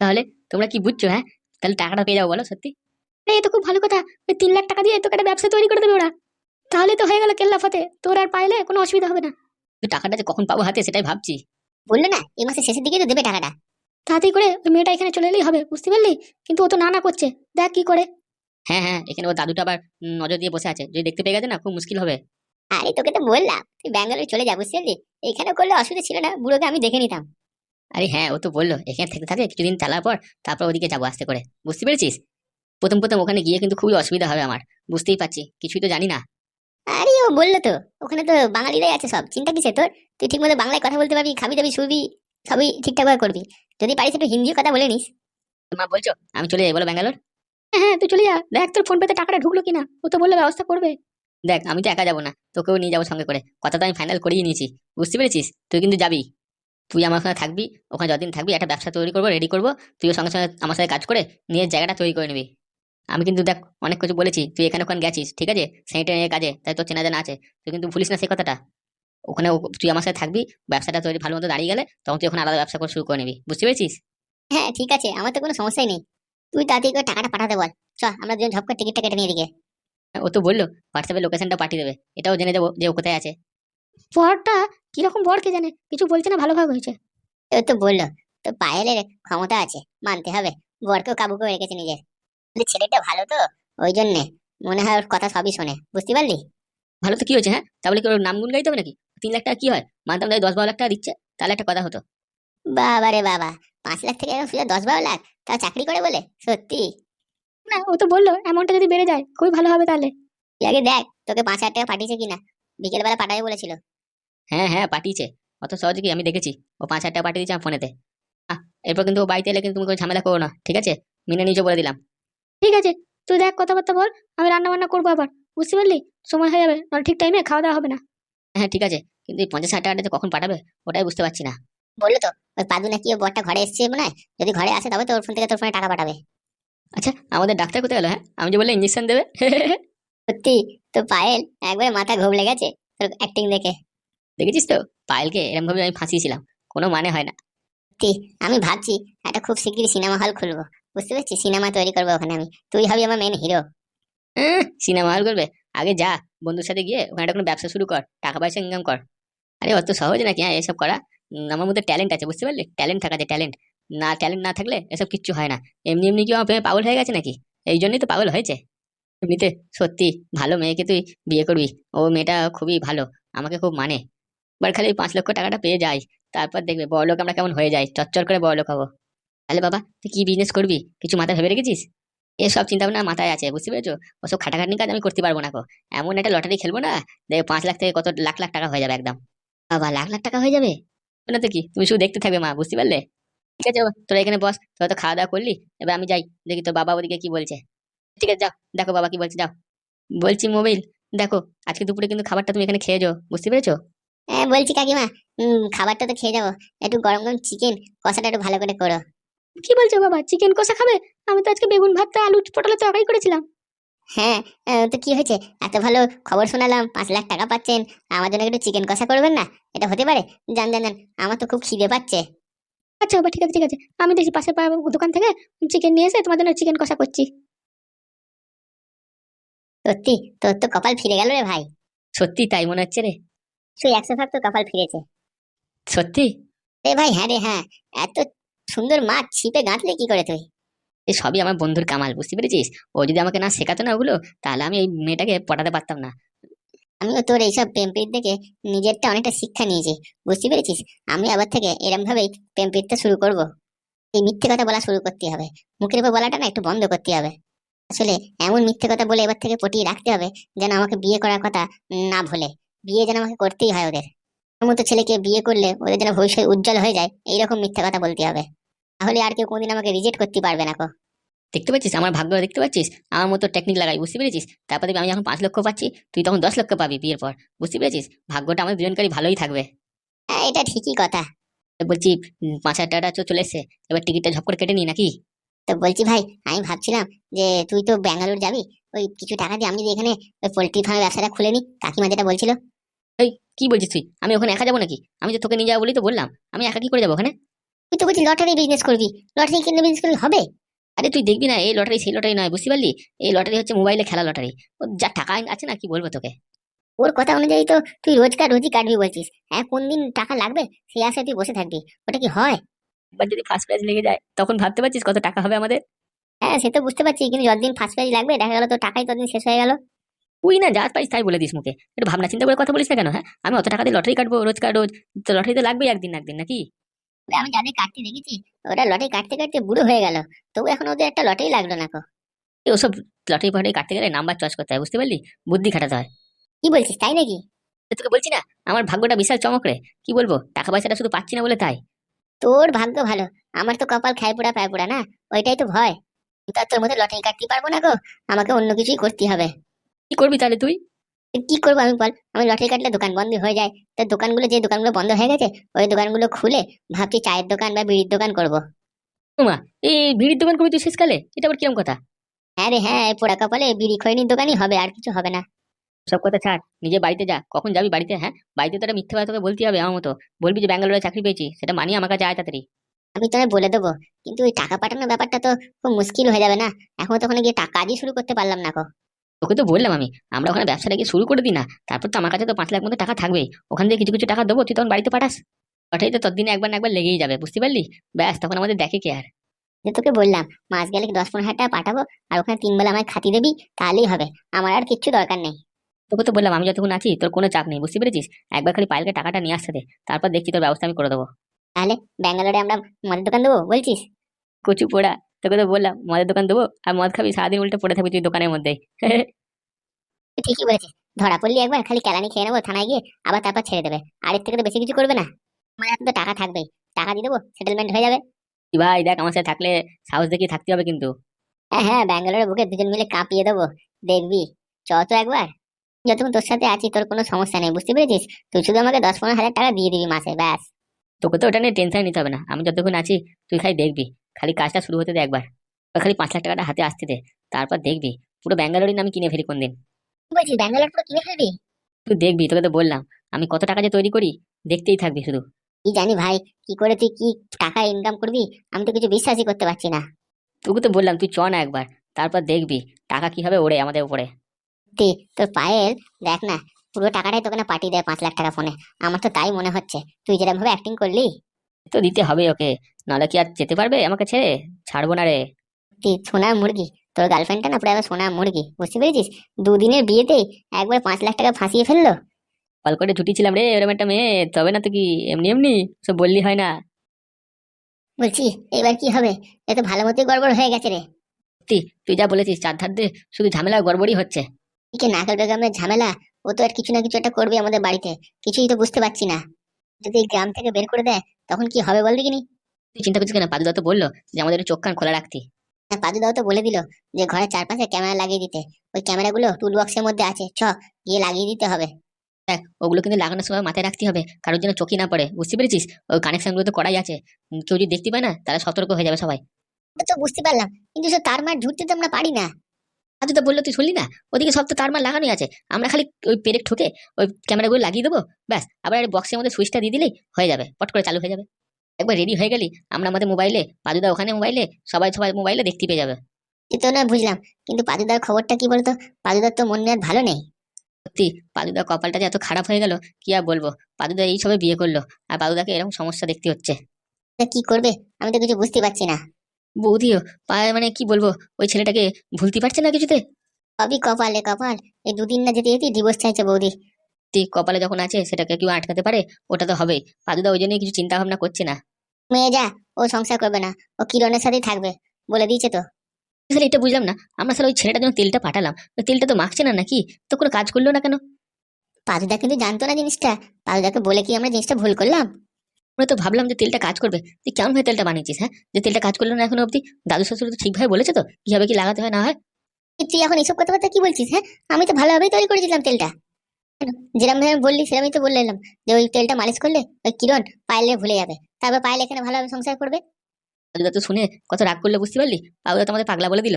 তাহলে তোমরা কি বুঝছ হ্যাঁ? তাহলে টাকাটা পেয়ে যাব বলো সত্যি? আরে এ তো খুব ভালো কথা। ওই তিন লাখ টাকা দিয়ে তোকে একটা ব্যবসা তৈরি করে দেবে ওরা। তাহলে তো হয়ে গেল কেল্লা ফাতে তোর আর পাইলে কোনো অসুবিধা হবে না। টাকাটা যে কখন পাবো হাতে সেটাই ভাবছি। বলল না এই মাসের শেষের দিকে তো দেবে টাকাটা। তাড়াতাড়ি করে ওই মেয়েটা এখানে চলে এলেই হবে বুঝতে পারলি? কিন্তু ও তো না না করছে দেখ কি করে। হ্যাঁ হ্যাঁ এখানে ওর দাদুটা আবার নজর দিয়ে বসে আছে। যদি দেখতে পেয়ে গেছে না খুব মুশকিল হবে। আরে তোকে তো বললাম তুই ব্যাঙ্গালোরে চলে যা বুঝতে পারলি? এখানে করলে অসুবিধা ছিল না বুড়োকে আমি দেখে নিতাম। আরে হ্যাঁ ও তো বলল এখানে থেকে থাকে কিছুদিন চালার পর তারপর ওদিকে যাব আস্তে করে। বুঝতে পেরেছিস? প্রথম প্রথম ওখানে গিয়ে কিন্তু খুবই অসুবিধা হবে আমার। বুঝতেই পারছি কিছুই তো জানি না। আরে ও বলল তো ওখানে তো বাঙালিরাই আছে সব চিন্তা কিসে তোর? তুই ঠিক মতো বাংলায় কথা বলতে পারবি খাবি দাবি শুবি সবই ঠিকঠাক ভাবে করবি। যদি পারিস একটু হিন্দিও কথা বলে নিস। মা বলছো আমি চলে যাই বলো ব্যাঙ্গালোর? হ্যাঁ হ্যাঁ তুই চলে যা। দেখ তোর ফোন পেতে টাকাটা ঢুকলো কিনা ও তো বলল ব্যবস্থা করবে। দেখ আমি তো একা যাব না তোকেও নিয়ে যাব সঙ্গে করে। কথা তো আমি ফাইনাল করিয়ে নিয়েছি বুঝতে পেরেছিস? তুই কিন্তু যাবি। তুই আমার ওখানে থাকবি ওখানে যতদিন থাকবি একটা ব্যবসা তৈরি করব রেডি করব তুইও সঙ্গে সঙ্গে আমার সাথে কাজ করে নিজের জায়গাটা তৈরি করে নিবি। আমি কিন্তু দেখ অনেক কিছু বলেছি তুই এখানে ওখানে গেছিস ঠিক আছে? স্যানিটারি কাজে তাই তোর চেনা জানা আছে। তুই কিন্তু ভুলিস না সেই কথাটা। ওখানে তুই আমার সাথে থাকবি ব্যবসাটা তৈরি ভালো মতো দাঁড়িয়ে গেলে তখন তুই ওখানে আলাদা ব্যবসা করে শুরু করে নিবি। বুঝতে পেরেছিস? হ্যাঁ ঠিক আছে আমার তো কোনো সমস্যাই নেই। তুই তাড়াতাড়ি করে টাকাটা পাঠাতে বল। চ আমরা দুজন ঝপ করে টিকিটটা কেটে নিয়ে দিকে ও তো বলল হোয়াটসঅ্যাপে লোকেশনটা পাঠিয়ে দেবে। এটাও জেনে দেবো যে ও কোথায় আছে। বরটা কীরকম বর কে জানে? কিছু বলছে না ভালোভাবে হয়েছে। ও তো বলল তো পায়েলের ক্ষমতা আছে মানতে হবে। বরকেও কাবু করে রেখেছে নিজের। ছেলেটা ভালো তো ওই জন্যে। মনে হয় ওর কথা সবই শোনে। বুঝতে পারলি? ভালো তো কি হয়েছে হ্যাঁ? তাহলে কি ওর নাম গুণ গাইতে হবে নাকি? তিন লাখ টাকা কি হয়? মানতাম তাই দশ বারো লাখ টাকা দিচ্ছে তাহলে একটা কথা হতো। বাবা রে বাবা পাঁচ লাখ থেকে সোজা দশ বারো লাখ তা চাকরি করে বলে? সত্যি? না ও তো বলল অ্যামাউন্টটা যদি বেড়ে যায় খুবই ভালো হবে তাহলে। আগে দেখ তোকে পাঁচ হাজার টাকা পাঠিয়েছে কিনা। বিকেলবেলা পাঠাবে বলেছিল। হ্যাঁ হ্যাঁ পাঠিয়েছে। অত সহজে কি? আমি দেখেছি। ও পাঁচ হাজার টাকা পাঠিয়ে দিয়েছে ফোনেতে। এরপর কিন্তু ও বাড়িতে এলে কিন্তু তুমি কোনো ঝামেলা করো না ঠিক আছে? মিনে নিজে বলে দিলাম। ঠিক আছে তুই দেখ কথাবার্তা বল আমি রান্না বান্না করব আবার। বুঝতে পারলি? সময় হয়ে যাবে নাহলে ঠিক টাইমে খাওয়া দাওয়া হবে না। হ্যাঁ ঠিক আছে। কিন্তু এই পঞ্চাশ হাজার টাকাটা কখন পাঠাবে ওটাই বুঝতে পারছি না। বলল তো ওই পাদু নাকি ওর বরটা ঘরে এসছে মনে হয়? যদি ঘরে আসে তবে তো ওর ফোন থেকে তোর ফোনে টাকা পাঠাবে। আচ্ছা আমাদের ডাক্তার কোথায় গেলো হ্যাঁ? আমি যে বললে ইঞ্জেকশন দেবে। সত্যি? তো পায়েল একবার মাথা ঘুবলে গেছে? তোর অ্যাক্টিং দেখে। দেখেছিস তো? পায়েলকে এরকম ভাবে আমি ফাঁসিয়েছিলাম। কোনো মানে হয় না। সত্যি? আমি ভাবছি একটা খুব শিগগিরই সিনেমা হল খুলবো। বুঝতে পারছি সিনেমা তৈরি করব ওখানে আমি। তুই হবি আমার মেন হিরো সিনেমা হল করবে? আগে যা বন্ধুর সাথে গিয়ে ওখানে একটা কোনো ব্যবসা শুরু কর টাকা পয়সা ইনকাম কর। আরে অত সহজ নাকি? হ্যাঁ এসব করা। আমার মধ্যে ট্যালেন্ট আছে বুঝতে পারলি? ট্যালেন্ট থাকা যায় ট্যালেন্ট না ট্যালেন্ট না থাকলে এসব কিচ্ছু হয় না। এমনি এমনি কি আমার পাগল হয়ে গেছে নাকি? এই জন্যই তো পাগল হয়েছে। এমনিতে সত্যি, ভালো মেয়েকে তুই বিয়ে করবি। ও মেয়েটা খুবই ভালো, আমাকে খুব মানে। এবার খালি পাঁচ লক্ষ টাকাটা পেয়ে যাই, তারপর দেখবে বড়লোক আমরা কেমন হয়ে যাই, চচ্চর করে বড়লোক হব। তাহলে বাবা, তুই কি বিজনেস করবি? কিছু মাথায় ভেবে রেখেছিস? এসব চিন্তা ভাবনা মাথায় আছে, বুঝতে পেরেছ? ওসব খাটাখাটনি কাজ আমি করতে পারব না এমন একটা লটারি খেলব না দেখ পাঁচ লাখ থেকে কত লাখ লাখ টাকা হয়ে যাবে একদম। বাবা, লাখ লাখ টাকা হয়ে যাবে? না তো কি, তুমি শুধু দেখতে থাকবে মা, বুঝতে পারলে? ঠিক আছে তোরা এখানে বস, তোরা তো খাওয়া দাওয়া করলি, এবার আমি যাই, দেখি তোর বাবা ওদিকে কি বলছে। ঠিক আছে যাও। দেখো বাবা কি বলছে যাও। বলছি মোবাইল দেখো আজকে দুপুরে কিন্তু খাবারটা তুমি এখানে খেয়ে যাও বুঝতে পেরেছ? হ্যাঁ বলছি কাকিমা উম, খাবারটা তো খেয়ে যাব। একটু গরম গরম চিকেন কষাটা একটু ভালো করে করো। কি বলছো বাবা চিকেন কষা খাবে? আমি তো আজকে বেগুন ভাতটা আলু পটলের তরকারি করেছিলাম। হ্যাঁ আহ, তো কি হয়েছে? এত ভালো খবর শোনালাম পাঁচ লাখ টাকা পাচ্ছেন আমার জন্য একটু চিকেন কষা করবেন না? এটা হতে পারে? জান জান জান আমার তো খুব খিদে পাচ্ছে। আচ্ছা বাবা ঠিক আছে ঠিক আছে। আমি দেখি পাশের পাড়ার দোকান থেকে চিকেন নিয়ে এসে তোমার জন্য চিকেন কষা করছি। সত্যি তোর তো কপাল ফিরে গেল রে ভাই। সত্যি তাই মনে হচ্ছে রে। তুই একশো ভাগ তো কপাল ফিরেছে। সত্যি? রে ভাই হ্যাঁ রে হ্যাঁ। এত সুন্দর মাছ ছিপে গাঁথলে কি করে তুই? এই সবই আমার বন্ধুর কামাল বুঝতে পেরেছিস? ও যদি আমাকে না শেখাতো না ওগুলো তাহলে আমি এই মেয়েটাকে পটাতে পারতাম না। আমিও তোর এইসব প্রেম প্রীত দেখে নিজেরটা অনেকটা শিক্ষা নিয়েছি বুঝতে পেরেছিস? আমি আবার থেকে এরম ভাবেই প্রেম প্রীতটা শুরু করব। এই মিথ্যে কথা বলা শুরু করতে হবে। মুখের উপর বলাটা না একটু বন্ধ করতে হবে। আসলে এমন মিথ্যে কথা বলে এবার থেকে পটিয়ে রাখতে হবে যেন আমাকে বিয়ে করার কথা না ভুলে। বিয়ে যেন আমাকে করতেই হয় ওদের। মতো ছেলেকে বিয়ে করলে ওদের যেন ভবিষ্যৎ উজ্জ্বল হয়ে যায় এইরকম মিথ্যে কথা বলতে হবে। তাহলে আর কেউ কোনোদিন আমাকে রিজেক্ট করতে পারবে না কো। দেখতে পাচ্ছিস? আমার ভাগ্য দেখতে পাচ্ছিস? আমার মতো টেকনিক লাগাই বুঝতে পেরেছিস? তারপর দেখবি আমি যখন পাঁচ লক্ষ পাচ্ছি তুই তখন দশ লক্ষ পাবি বিয়ের পর। বুঝতে পেরেছিস? ভাগ্যটা আমাদের দুজনকারই ভালোই থাকবে। হ্যাঁ এটা ঠিকই কথা। বলছি পাঁচ হাজার টাকাটা চলে এসছে। এবার টিকিটটা ঝপ করে কেটে নি নাকি? তো বলছি ভাই আমি ভাবছিলাম যে তুই তো ব্যাঙ্গালোর যাবি ওই কিছু টাকা দিয়ে আমি যদি এখানে ওই পোল্ট্রি ফার্মের ব্যবসাটা খুলে নি কাকিমা যেটা বলছিল। এই কি বলছিস তুই? আমি ওখানে একা যাব নাকি? আমি তো তোকে নিয়ে যাব বলেই তো বললাম আমি একা কি করে যাব ওখানে? তুই তো বলছিস লটারি বিজনেস করবি লটারি কিনে বিজনেস করলে হবে? আরে তুই দেখবি না এই লটারি সেই লটারি নয় বুঝতে পারলি? এই লটারি হচ্ছে মোবাইলে খেলা লটারি ও যা টাকা আছে না কি বলব তোকে? ওর কথা অনুযায়ী তো তুই রোজকার রোজই কাটবি বলছিস। হ্যাঁ কোন দিন টাকা লাগবে সেই আশায় তুই বসে থাকবি। ওটা কি হয়? একবার যদি ফার্স্ট প্রাইজ লেগে যায় তখন ভাবতে পারছিস কত টাকা হবে আমাদের? হ্যাঁ সে তো বুঝতে পারছি কিন্তু যতদিন ফার্স্ট প্রাইজ লাগবে দেখা গেল তো টাকাই ততদিন শেষ হয়ে গেল। তুই না যা পারিস তাই বলে দিস মুখে। একটু ভাবনা চিন্তা করে কথা বলিস না কেন হ্যাঁ? আমি অত টাকা দিয়ে লটারি কাটবো রোজকার রোজ তো লটারি তো লাগবেই একদিন না একদিন নাকি? আমি যাদের কাটতে দেখেছি ওরা লটারি কাটতে কাটতে বুড়ো হয়ে গেল তবু এখন ওদের একটা লটারি লাগল না কো। ওসব লটারি ফটারি কাটতে গেলে নাম্বার চয়েস করতে হয় বুঝতে পারলি? বুদ্ধি খাটাতে হয়। কি বলছিস তাই নাকি? তোকে বলছি না আমার ভাগ্যটা বিশাল চমক রে কি বলব? টাকা পয়সাটা শুধু পাচ্ছি না বলে তাই। তোর ভাগ্য ভালো। আমার তো কপাল খায় পোড়া পায় পোড়া না? ওইটাই তো ভয়। তা তোর মধ্যে লটারি কাটতে পারব না গো? আমাকে অন্য কিছুই করতে হবে। কি করবি তাহলে তুই? কি করব আমি বল? আমি লটারি কাটলে দোকান বন্ধ হয়ে যায়। তো দোকানগুলো যে দোকানগুলো বন্ধ হয়ে গেছে ওই দোকানগুলো খুলে ভাবছি চায়ের দোকান বা বিড়ির দোকান করব। এই বিড়ির দোকান করবি তুই শেষকালে? এটা আবার কিরম কথা? হ্যাঁ রে হ্যাঁ পোড়া কপালে বিড়ি খৈনির দোকানই হবে আর কিছু হবে না। সব কথা ছাড় নিজে বাড়িতে যা। কখন যাবি বাড়িতে হ্যাঁ? বাড়িতে তো একটা মিথ্যে কথা তোকে বলতে হবে আমার মতো। বলবি যে ব্যাঙ্গালোরে চাকরি পেয়েছি সেটা মানি আমার কাছে আয় তাড়াতাড়ি। আমি তোকে বলে দেবো কিন্তু ওই টাকা পাঠানোর ব্যাপারটা তো খুব মুশকিল হয়ে যাবে না। এখন তো ওখানে গিয়ে কাজই শুরু করতে পারলাম না তোকে তো বললাম আমি আমরা ওখানে ব্যবসাটা গিয়ে শুরু করে দিই না। তারপর তো আমার কাছে তো পাঁচ লাখ মতো টাকা থাকবেই। ওখান থেকে কিছু কিছু টাকা দেবো তুই তখন বাড়িতে পাঠাস। ওটাই তো তোর দিনে একবার না একবার লেগেই যাবে বুঝতে পারলি? ব্যাস তখন আমাদের দেখে কে আর। যে তোকে বললাম মাস গেলে দশ পনেরো হাজার টাকা পাঠাবো? আর ওখানে তিন বেলা আমায় খাতি দেবি? তাহলেই হবে। আমার আর কিচ্ছু দরকার নেই। তোকে তো বললাম আমি যতক্ষণ আছি তোর কোনো চাপ নেই বুঝতে পেরেছিস? একবার খালি পায়েলকে টাকাটা নিয়ে আসতে দে তারপর দেখছি তোর ব্যবস্থা আমি করে দেবো। তাহলে ব্যাঙ্গালোরে আমরা মদের দোকান দেবো বলছিস? কচু পোড়া তোকে তো বললাম মদের দোকান দেবো আর মদ খাবি সারাদিন উল্টে পড়ে থাকবি তুই দোকানের মধ্যে ঠিকই বলেছিস ধরা পড়লি একবার খালি কেলানি খেয়ে নেব থানায় গিয়ে আবার তারপর ছেড়ে দেবে আর এর থেকে তো বেশি কিছু করবে না। আমার হাতে তো টাকা থাকবেই টাকা দিয়ে দেবো সেটেলমেন্ট হয়ে যাবে। ভাই দেখ আমার সাথে থাকলে সাহস দেখিয়ে থাকতে হবে কিন্তু। হ্যাঁ হ্যাঁ ব্যাঙ্গালোরে বুকে দুজন মিলে কাঁপিয়ে দেবো দেখবি চ তো একবার। যতক্ষণ তোর সাথে আছি তোর কোনো সমস্যা নেই বুঝতে পেরেছিস? তুই শুধু আমাকে দশ পনেরো হাজার টাকা দিয়ে দিবি মাসে ব্যাস। তোকে তো ওটা নিয়ে টেনশন নিতে হবে না। আমি যতক্ষণ আছি তুই খালি দেখবি। খালি কাজটা শুরু হতে দে একবার। খালি পাঁচ লাখ টাকাটা হাতে আসতে দে। তারপর দেখবি পুরো ব্যাঙ্গালোরই আমি কিনে ফেলি কোনদিন। কি বলছিস ব্যাঙ্গালোর পুরো কিনে ফেলবি? তুই দেখবি তোকে তো বললাম। আমি কত টাকা যে তৈরি করি দেখতেই থাকবি শুধু। কি জানি ভাই কি করে তুই কি টাকা ইনকাম করবি আমি তো কিছু বিশ্বাসই করতে পারছি না। তোকে তো বললাম তুই চ না একবার। তারপর দেখবি টাকা কীভাবে ওড়ে আমাদের উপরে। সত্যি তোর পায়েল দেখ না পুরো টাকাটাই তোকে না পাঠিয়ে দেয় পাঁচ লাখ টাকা ফোনে আমার তো তাই মনে হচ্ছে। তুই যেরকম ভাবে অ্যাক্টিং করলি? তো দিতে হবে ওকে। নাহলে কি আর যেতে পারবে আমাকে ছেড়ে? ছাড়বো না রে। তুই সোনার মুরগি। তোর গার্লফ্রেন্ডটা না পুরো একবার সোনার মুরগি বুঝতে পেরেছিস? দুদিনের বিয়েতেই একবার পাঁচ লাখ টাকা ফাঁসিয়ে ফেলল। কল করে ছুটিছিলাম রে এরকম একটা মেয়ে তবে না তো কি এমনি এমনি সব বললি হয় না। বলছি এবার কি হবে? এ তো ভালো মতোই গড়বড় হয়ে গেছে রে। তুই যা বলেছিস চার ধার দিয়ে শুধু ঝামেলা গড়বড়ই হচ্ছে। এদিকে নাকাল বেগমের ঝামেলা? ও তো আর কিছু না কিছু একটা করবে আমাদের বাড়িতে। কিছুই তো বুঝতে পারছি না। যদি এই গ্রাম থেকে বের করে দেয় তখন কি হবে বল দেখিনি? তুই চিন্তা করছিস কেন? পাদুদা তো বলল যে আমাদের চোখ কান খোলা রাখতি। হ্যাঁ, পাদুদাও তো বলে দিল যে ঘরের চারপাশে ক্যামেরা লাগিয়ে দিতে। ওই ক্যামেরাগুলো টুল বক্সের মধ্যে আছে। চ গিয়ে লাগিয়ে দিতে হবে। দেখ ওগুলো কিন্তু লাগানোর সময় মাথায় রাখতে হবে। কারোর জন্য চোখই না পড়ে। বুঝতে পেরেছিস? ওই কানেকশনগুলো তো করাই আছে। কেউ যদি দেখতে পায় না তাহলে সতর্ক হয়ে যাবে সবাই। তো বুঝতে পারলাম। কিন্তু তার মার ঝুড়তে তো আমরা পারি না। পাদুদা বলল তুই শুনলি না? ওদিকে সব তো তার মার লাগানোই আছে। আমরা খালি ওই পেরেক ঠোকে ওই ক্যামেরাগুলো লাগিয়ে দেবো ব্যাস। আবার বক্সের মধ্যে সুইচটা দিয়ে দিলেই হয়ে যাবে পট করে চালু হয়ে যাবে। একবার রেডি হয়ে গেলি আমরা আমাদের মোবাইলে পাদুদা ওখানে মোবাইলে সবাই সবাই মোবাইলে দেখতে পেয়ে যাবে। সে তো না বুঝলাম কিন্তু পাদুদার খবরটা কি বলতো? পাদুদার তো মন মেয়াদ ভালো নেই। সত্যি পাদুদা কপালটা যে এত খারাপ হয়ে গেল কি আর বলব? পাদুদা এই সবে বিয়ে করল আর পাদুদাকে এরকম সমস্যা দেখতে হচ্ছে। কি করবে? আমি তো কিছু বুঝতে পারছি না। বৌদিও পায়ে মানে কি বলব? ওই ছেলেটাকে ভুলতে পারছে না কিছুতে? সবই কপালে কপাল। এই দুদিন না যেতে যেতে ডিভোর্স চাইছে বৌদি। সত্যি কপালে যখন আছে সেটাকে কেউ আটকাতে পারে ওটা তো হবেই। পাদুদা ওই জন্যই কিছু চিন্তা ভাবনা করছে না। মেয়ে যা ও সংসার করবে না। ও কিরণের সাথেই থাকবে বলে দিয়েছে তো। আসলে এটা বুঝলাম না। আমরা আসলে ওই ছেলেটার জন্য তেলটা পাঠালাম। ওই তেলটা তো মাখছে না নাকি? তো কোনো কাজ করল না কেন? পাদুদা কিন্তু জানতো না জিনিসটা। পাদুদাকে বলে কি আমরা জিনিসটা ভুল করলাম? আমরা তো ভাবলাম যে তেলটা কাজ করবে। তুই কেমন ভাবে তেলটা বানিয়েছিস হ্যাঁ? যে তেলটা কাজ করল না এখনও অব্দি দাদু শ্বশুর তো ঠিকভাবে বলেছে তো কীভাবে কি লাগাতে হয় না হয়? তুই এখন এসব কথাবার্তা কি বলছিস হ্যাঁ? আমি তো ভালোভাবেই তৈরি করেছিলাম তেলটা? যেরকম ভাবে বললি সেরকমই তো বললাম যে ওই তেলটা মালিশ করলে ওই কিরণ পায়েলে ভুলে যাবে। তারপর পায়েল এখানে ভালোভাবে সংসার করবে? দাদুদা তো শুনে কত রাগ করলে বুঝতে পারলি? পাদুদা তো আমাদের পাগলা বলে দিল।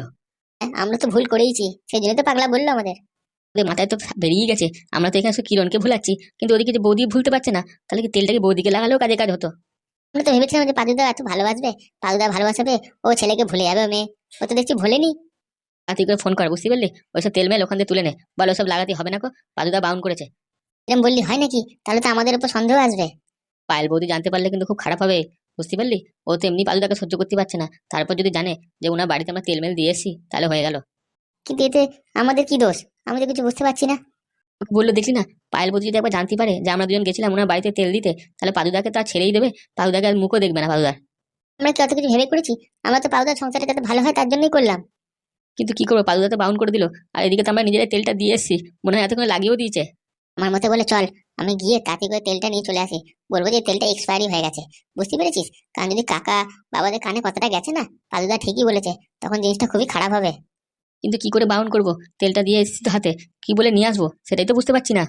হ্যাঁ, আমরা তো ভুল করেইছি সেই জন্য তো পাগলা বলল আমাদের। ওদের মাথায় তো বেরিয়ে গেছে। আমরা তো এখানে শুধু কিরণকে ভুলাচ্ছি কিন্তু ওদিকে যে বৌদি ভুলতে পারছে না তাহলে কি তেলটাকে বৌদিকে লাগালেও কাজে কাজ হতো? আমরা তো ভেবেছিলাম যে পাদুদা এত ভালোবাসবে পাদুদা ভালোবাসাবে ও ছেলেকে ভুলে যাবে মেয়ে। ও তো দেখছি ভুলেনি। আর তুই করে ফোন কর বুঝতে পারলি? ওইসব তেল মেল ওখান থেকে তুলে নে। বল ওসব লাগাতে হবে না কো? পাদুদা বাউন করেছে। এরকম বললি হয় নাকি? তাহলে তো আমাদের উপর সন্দেহ আসবে। পায়েল বৌদি জানতে পারলে কিন্তু খুব খারাপ হবে বুঝতে পারলি? ও তো এমনি পাদুদাকে সহ্য করতে পারছে না। তারপর যদি জানে যে ওনার বাড়িতে আমরা তেল মেল দিয়ে এসেছি তাহলে হয়ে গেল। কিন্তু এতে আমাদের কি দোষ? আমি তো কিছু বুঝতে পারছি না। ওকে বলল দেখলি না পায়েল বৌদি যদি একবার জানতে পারে যে আমরা দুজন গেছিলাম ওনার বাড়িতে তেল দিতে তাহলে পাদুদাকে তো আর ছেড়েই দেবে পাদুদাকে আর মুখও দেখবে না পাদুদার আমরা কি অত কিছু ভেবে করেছি? আমরা তো পাউদার সংসারটা যাতে ভালো হয় তার জন্যই করলাম। কিন্তু কি করব পাদুদা তো বাউন করে দিল আর এদিকে তো আমরা নিজেরাই তেলটা দিয়ে এসেছি মনে হয় এতক্ষণ লাগিয়েও দিয়েছে। আমার মতে বলে চল আমি গিয়ে তাতে করে তেলটা নিয়ে চলে আসি। বলব যে তেলটা এক্সপায়ারি হয়ে গেছে। বুঝতে পেরেছিস? কারণ যদি কাকা বাবাদের কানে কথাটা গেছে না পাদুদা ঠিকই বলেছে তখন জিনিসটা খুবই খারাপ হবে। কিন্তু কি করে বাউন করব? তেলটা দিয়ে এসেছি তো হাতে। কি বলে নিয়ে আসব? সেটাই তো বুঝতে পারছি না।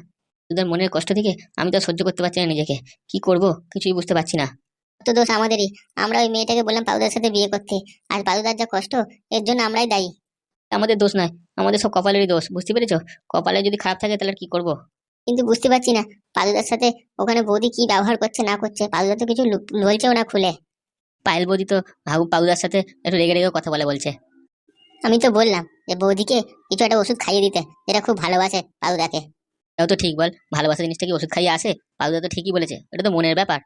তোদের মনের কষ্ট থেকে আমি তো সহ্য করতে পারছি না নিজেকে। কি করব? কিছুই বুঝতে পারছি না। তো দোষ আমাদেরই। আমরা ওই মেয়েটাকে বললাম পাউদার সাথে বিয়ে করতে। আর পাউদার যা কষ্ট এর জন্য আমরাই দায়ী। আমাদের দোষ নয়। আমাদের সব কপালেরই দোষ। বুঝতে পেরেছ? কপালে যদি খারাপ থাকে তাহলে কি করব? কিন্তু বুঝতে পারছি না পাদুদার সাথে ওখানে বৌদি কি ব্যবহার করছে না করছে? পাদুদা তো কিছু বলছেও না খুলে। পায়েল বৌদি তো ভাবু পাউদার সাথে একটু রেগে রেগে কথা বলে বলছে। আমি তো বললাম যে বৌদিকে কিছু একটা ওষুধ খাইয়ে দিতে যেটা খুব ভালোবাসে পাদুদাকে এটাও তো ঠিক বল ভালোবাসা জিনিসটা কি ওষুধ খাইয়ে আসে? পাউদা তো ঠিকই বলেছে এটা তো মনের ব্যাপার।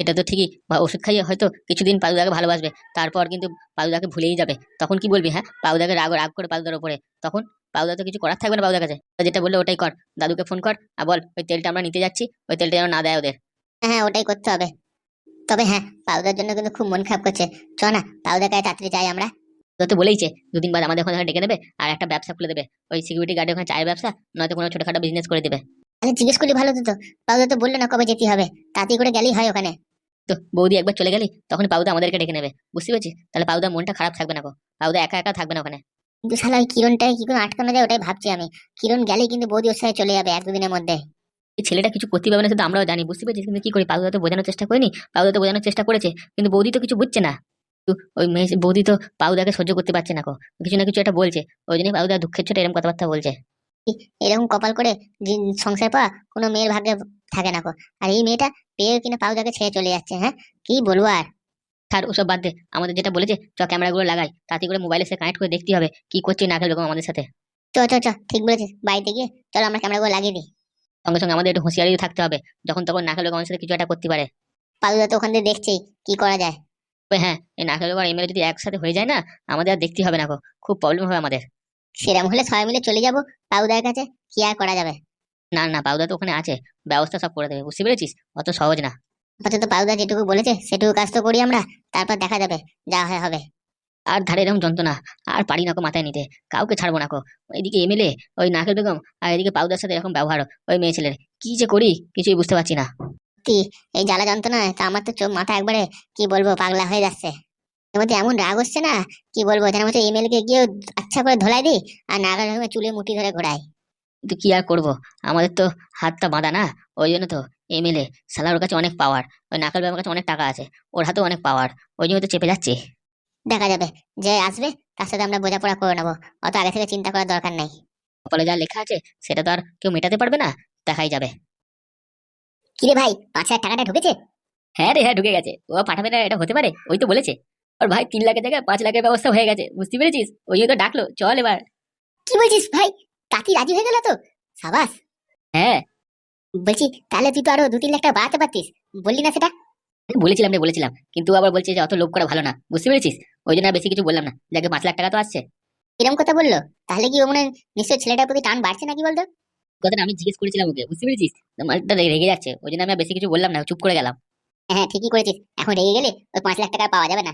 এটা তো ঠিকই বা ওষুধ খাইয়ে হয়তো কিছুদিন পাউদাকে ভালোবাসবে তারপর কিন্তু পাউদাকে ভুলেই যাবে। তখন কি বলবি হ্যাঁ? পাউদাকে রাগ রাগ করে পাউদার উপরে তখন পাউদা তো কিছু করার থাকবে না পাউদার কাছে। যেটা বলল ওটাই কর দাদুকে ফোন কর আর বল ওই তেলটা আমরা নিতে যাচ্ছি ওই তেলটা যেন না দেয় ওদের। হ্যাঁ ওটাই করতে হবে। তবে হ্যাঁ পাউদার জন্য কিন্তু খুব মন খারাপ করছে। চ না পাউদার কাছে তাড়াতাড়ি যাই আমরা। তো বলেইছে দুদিন বাদ আমাদের ওখানে ডেকে দেবে আর একটা ব্যবসা খুলে দেবে। ওই সিকিউরিটি গার্ডের ওখানে চায়ের ব্যবসা নয়তো কোনো ছোটখাটো বিজনেস করে দেবে। তাহলে জিজ্ঞেস করলে ভালো হতো তো পাউদা তো বলল না কবে যেতে হবে তাড়াতাড়ি করে গেলেই হয় ওখানে। তো বৌদি একবার চলে গেলি তখন পাউদা আমাদেরকে ডেকে নেবে বুঝতে পারছিস? তাহলে পাউদা মনটা খারাপ থাকবে না গো পাউদা একা একা থাকবে না ওখানে। কিন্তু শালা ওই কিরণটাকে কি করে আটকানো যায় ওটাই ভাবছি আমি। কিরণ গেলেই কিন্তু বৌদি ওর সাথে চলে যাবে এক দুদিনের মধ্যে। এই ছেলেটা কিছু করতে পারবে না সেটা আমরাও জানি বুঝতে পেরেছি কিন্তু কি করি পাউদা তো বোঝানোর চেষ্টা করিনি পাউদা তো বোঝানোর চেষ্টা করেছে কিন্তু বৌদি তো কিছু বুঝছে না। ওই মেয়ে বৌদি তো পাউদাকে সহ্য করতে পারছে না কো। কিছু না কিছু একটা বলছে। ওই জন্য পাউদা দুঃখের ছোট এরকম কথাবার্তা বলছে। এরকম কপাল করে সংসার পাওয়া কোনো মেয়ের ভাগ্যে থাকে না কো। আর এই মেয়েটা পেয়ে কিনা পাউদাকে ছেড়ে চলে যাচ্ছে হ্যাঁ? কি বলব আর? ছাড় ওসব বাদ দে। আমাদের যেটা বলেছে চ ক্যামেরাগুলো লাগাই। তাতে করে মোবাইলে সে কানেক্ট করে দেখতে হবে কি করছে না খেলবে আমাদের সাথে। চ চ চ ঠিক বলেছিস বাড়িতে গিয়ে চলো আমরা ক্যামেরাগুলো লাগিয়ে দিই। সঙ্গে সঙ্গে আমাদের একটু হুঁশিয়ারি থাকতে হবে। যখন তখন না খেলবে আমাদের সাথে কিছু একটা করতে পারে। পাউদা তো ওখান থেকে দেখছেই কি করা যায়। তবে হ্যাঁ এই না খেলবে আর এমএলএ যদি একসাথে হয়ে যায় না আমাদের আর দেখতে হবে না গো। খুব প্রবলেম হবে আমাদের। সেরকম হলে সবাই মিলে চলে যাব পাউদার কাছে কি আর করা যাবে? না না পাউদা তো ওখানে আছে ব্যবস্থা সব করে দেবে বুঝতে পেরেছিস? অত সহজ না। আপাতত পাউদা যেটুকু বলেছে সেটুকু কাজ তো করি আমরা তারপর দেখা যাবে যা হয় হবে। আর ধারে এরকম যন্ত্রণা আর পারি না কো মাথায় নিতে কাউকে ছাড়বো না কো এদিকে এমএলএ ওই নাকেল বেগম আর এদিকে পাউদার সাথে এরকম ব্যবহার ওই মেয়ে ছেলের কি যে করি কিছুই বুঝতে পারছি না। এই জ্বালা যন্ত্রণায় তা আমার তো চোখ মাথা একবারে কি বলব পাগলা হয়ে যাচ্ছে। এর মধ্যে এমন রাগ হচ্ছে না কি বলব যেন মধ্যে এমএল কে গিয়ে আচ্ছা করে ধোলাই দিই আর নাগা রকমের চুলে মুঠি ধরে ঘোরাই। কিন্তু কি আর করব আমাদের তো হাতটা বাঁধা না ওই জন্য তো এমএলএ সালার ওর কাছে অনেক পাওয়ার ওই নাকাল বাবার কাছে অনেক টাকা আছে ওর হাতেও অনেক পাওয়ার ওই জন্য তো চেপে যাচ্ছে। দেখা যাবে যে আসবে তার সাথে আমরা বোঝাপড়া করে নেব অত আগে থেকে চিন্তা করার দরকার নেই। কপালে যা লেখা আছে সেটা তো আর কেউ মেটাতে পারবে না দেখাই যাবে। কিরে ভাই পাঁচ হাজার টাকাটা ঢুকেছে? হ্যাঁ রে হ্যাঁ ঢুকে গেছে। ও পাঠাবে না এটা হতে পারে? ওই তো বলেছে। আর ভাই তিন লাখের জায়গায় পাঁচ লাখের ব্যবস্থা হয়ে গেছে বুঝতে পেরেছিস? ওই তো ডাকলো চল এবার। কি বলছিস ভাই? কাকি রাজি হয়ে গেল তো? সাবাস। হ্যাঁ। বলছি তাহলে তুই তো আরও দু তিন লাখ টাকা বাড়াতে পারতিস। বললি না সেটা? বলেছিলাম রে বলেছিলাম। কিন্তু আবার বলছে যে অত লোভ করা ভালো না বুঝতে পেরেছিস? ওই জন্য বেশি কিছু বললাম না। যাকে পাঁচ লাখ টাকা তো আসছে। এরকম কথা বলল? তাহলে কি ও মনে নিশ্চয় ছেলেটার প্রতি টান বাড়ছে নাকি বলতো? কথাটা আমি জিজ্ঞেস করেছিলাম ওকে বুঝতে পেরেছিস? মালটা রেগে যাচ্ছে ওই জন্য আমি বেশি কিছু বললাম না চুপ করে গেলাম। হ্যাঁ ঠিকই করেছিস। এখন রেগে গেলে ওই পাঁচ লাখ টাকা পাওয়া যাবে না।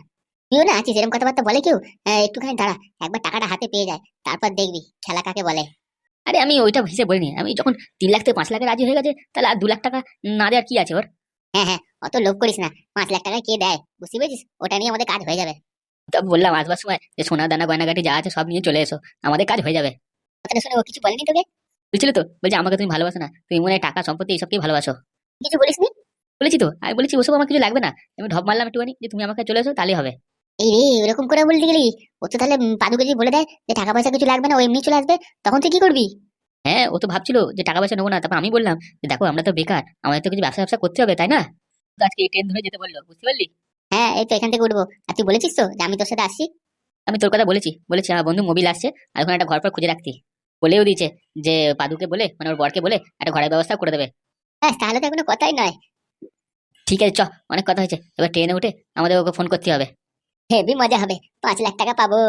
তুইও না আছিস? এরকম কথাবার্তা বলে কেউ? হ্যাঁ, একটুখানি দাঁড়া একবার টাকাটা হাতে পেয়ে যায় তারপর দেখবি খেলা কাকে বলে। আরে আমি ওইটা হিসেবে বলিনি আমি যখন তিন লাখ থেকে পাঁচ লাখে রাজি হয়ে গেছে তাহলে আর দু লাখ টাকা না দেওয়ার কি আছে ওর? হ্যাঁ হ্যাঁ অত লোভ করিস না। পাঁচ লাখ টাকা কে দেয়? বুঝতে পেরেছিস? ওটা নিয়ে আমাদের কাজ হয়ে যাবে। তো বললাম আসবার সময় যে সোনা দানা গয়নাগাটি যা আছে সব নিয়ে চলে এসো। আমাদের কাজ হয়ে যাবে। শুনে ও কিছু বলেনি তোকে? বুঝছিলে তো? বলছে আমাকে তুমি ভালোবাসো না। তুমি মনে টাকা সম্পত্তি এইসবকেই ভালোবাসো। কিছু বলিসনি? বলেছি তো আমি বলেছি ওসব আমার কিছু লাগবে না। আমি ঢপ মারলাম একটুখানি যে তুমি আমাকে চলে এসো তাহলেই হবে। এই রে এরকম করে বলতে গেলি? ও তো তাহলে পাদুকে যদি বলে দেয় যে টাকা পয়সা কিছু লাগবে না ও এমনি চলে আসবে তখন তুই কি করবি? হ্যাঁ ও তো ভাবছিল যে টাকা পয়সা নেব না তারপর আমি বললাম যে দেখো আমরা তো বেকার আমাদের তো কিছু ব্যবসা ব্যবসা করতে হবে তাই না? আজকে এই ট্রেন ধরে যেতে বলল বুঝতে পারলি? হ্যাঁ এই তো এখান থেকে উঠবো। আর তুই বলেছিস তো যে আমি তোর সাথে আসছি? আমি তোর কথা বলেছি বলেছি আমার বন্ধু মোবিল আসছে আর ওখানে একটা ঘর পর খুঁজে রাখতি। বলেও দিয়েছে যে পাদুকে বলে মানে ওর বরকে বলে একটা ঘরের ব্যবস্থা করে দেবে। হ্যাঁ তাহলে তো কোনো কথাই নয়। ঠিক আছে চ অনেক কথা হয়েছে। এবার ট্রেনে উঠে আমাদের ওকে ফোন করতে হবে। হেবি মজা হবে পাঁচ লাখ টাকা পাবো।